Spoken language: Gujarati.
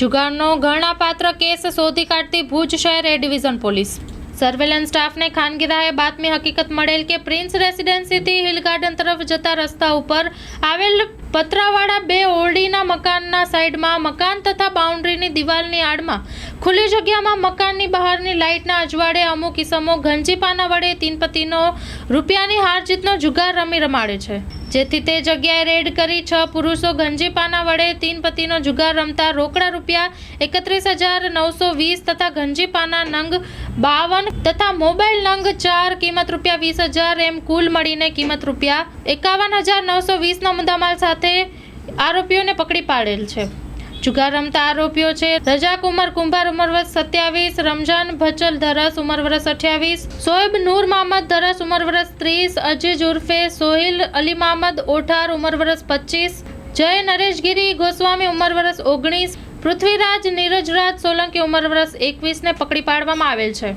જુગારનો ઘરણાપાત્ર કેસ શોધી કાઢતી ભુજ શહેર એ ડિવિઝન પોલીસ. સર્વેલન્સ સ્ટાફને ખાનગીરાએ બાતમી હકીકત મળેલ કે પ્રિન્સ રેસિડેન્સીથી હિલ ગાર્ડન તરફ જતા રસ્તા ઉપર આવેલ પતરાવાળા બે ઓરડીના મકાનના સાઈડમાં મકાન તથા બાઉન્ડ્રીની દિવાલની આડમાં ખુલ્લી જગ્યામાં મકાનની બહારની લાઇટના અજવાળે અમુક ઇસમો ઘંજીપાના વડે તીનપતિનો રૂપિયાની હાર જીતનો જુગાર રમી રમાડે છે. જેથી તે જગ્યાએ રેડ કરી છ પુરુષો ગંજીપાના વડે તીન પતિનો જુગાર રમતા રોકડા રૂપિયા એકત્રીસ હજાર નવસો વીસ તથા ગંજીપાના નંગ બાવન તથા મોબાઈલ નંગ ચાર કિંમત રૂપિયા વીસ હજાર એમ કુલ મળીને કિંમત રૂપિયા એકાવન હજાર નવસો વીસનો મુદ્દામાલ સાથે આરોપીઓને પકડી પાડેલ છે. જુગાર રમતા આરોપીઓ છે. રજાક ઉમર કુંભાર ઉમર વર્ષ સત્યાવીસ, રમજાન ભચલ ધરસ ઉમર વર્ષ અઠ્યાવીસ, સોએબ નૂર મહમદ ધરસ ઉમર વર્ષ ત્રીસ, અજીજ ઉર્ફે સોહિલ અલી મહમદ ઓઠાર ઉમર વર્ષ પચીસ, જય નરેશગીરી ગોસ્વામી ઉંમર વર્ષ ઓગણીસ, પૃથ્વીરાજ નીરજરાજ સોલંકી ઉંમર વર્ષ એકવીસને પકડી પાડવામાં આવેલ છે.